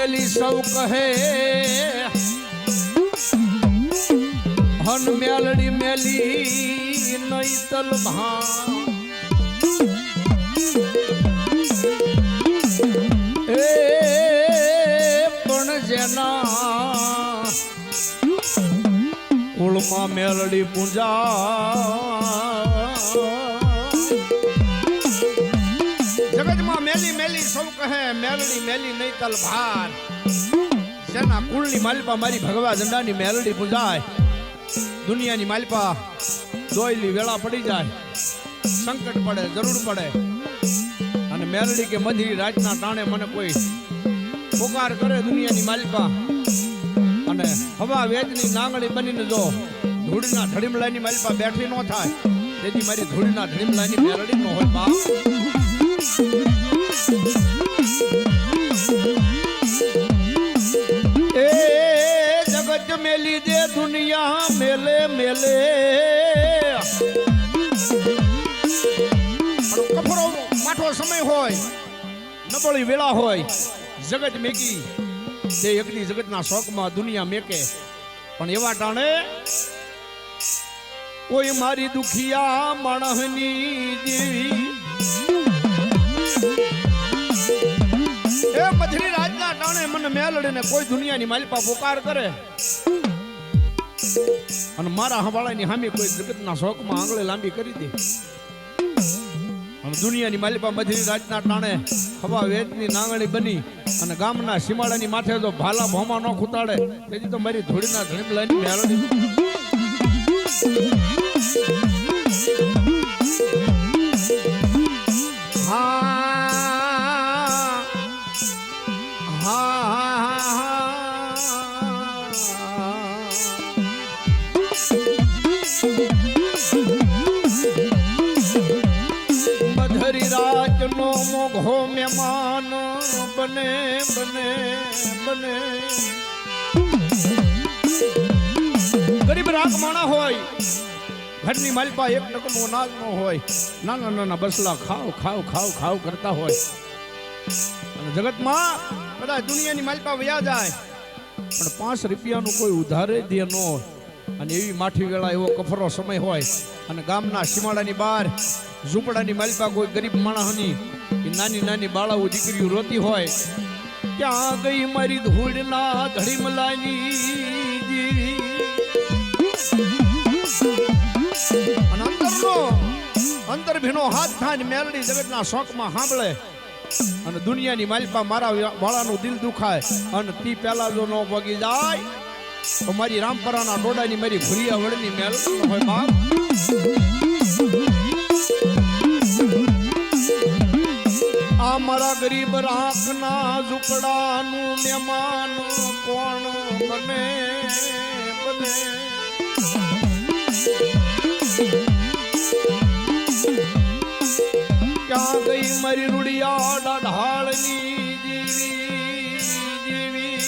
મેલી સૌ કહે હન મેલડી મેલી નઈ તલ ભા એ પણ જેના કુળમાં મેલડી પૂજા સૌ કહે મેલડી મેલી નહીં તલ જેના કુળની માલિપા મારી ભગવા ઝંડાની મેલડી પૂજાય. દુનિયાની માલિપા દોયલી વેળા પડી જાય. સંકટ પડે, જરૂર પડે. અને મેલડી કે મધરી રાતના ટાણે મને કોઈ પોકાર કરે દુનિયાની માલિપા. અને હવા વેદની નાંગળી બનીને જો ધૂળના ધડીમલાની માલિપા બેઠી ન થાય, તેથી મારી ધૂળના ધડીમલાની મેલડી ન હોય જગત મેલી દુનિયા મેલે મેલે. સમય હોય, નબળી વેળા હોય, જગત મેકી. તે જગતના શોખમાં દુનિયા મેકે. પણ એવા ટાણે કોઈ મારી દુખિયા માણસની દેવી મને ને કોઈ દુનિયાની માલિપા પોકાર કરે. અને મારા હવાળાની હામી કોઈ જગતના શોખમાં આંગળે લાંબી કરી દે. દુનિયાની માલિપા મધરી રાજના ટાણે હવા વેદની નાંગણી બની અને ગામના સીમાડાની માથે જો ભાલા ભોમા ન ખૂતાડે. તેથી તો મારી ધૂળીના ધણીમલાની લઈને હા રાજનો મોઘો મહેમાન, બને બને બને. ગરીબ રાગ માણા હોય, ઘરની માલપા એક નકમો નાજ નો હોય, નાના નાના બસલા ખાવ ખાવ ખાવ ખાવ કરતા હોય. અને જગતમાં બધા દુનિયાની માલપા વ્યા જાય, પણ પાંચ રૂપિયાનું કોઈ ઉધારે દે ન હોય. અને એવી માઠી વેળા એવો કફરો સમય હોય. અને ગામના સીમાડાની બહાર, ઝૂંપડાની માલિકા કોઈ ગરીબ માણસની એ નાની નાની બાળાઓ દીકરીઓ રોતી હોય ક્યાં ગઈ મારી ધૂળના ધડીમલાની અંતર ભીનો હાથ થાય મેલડી જગતના શોખમાં સાંભળે. અને દુનિયાની માલિપા મારા વાળાનું દિલ દુખાય. અને તી પહેલા જો ન ભગી જાય અમારી રામપરાના ડોડાની મારી ભૂરિયા વડની મેલ. હોય બાપ. આ મારા ગરીબ રાખના ઝુકડાનું મહેમાન કોણ બને? બને. ક્યાં ગઈ મારી રૂડિયા ડાઢાળની જીવી જીવી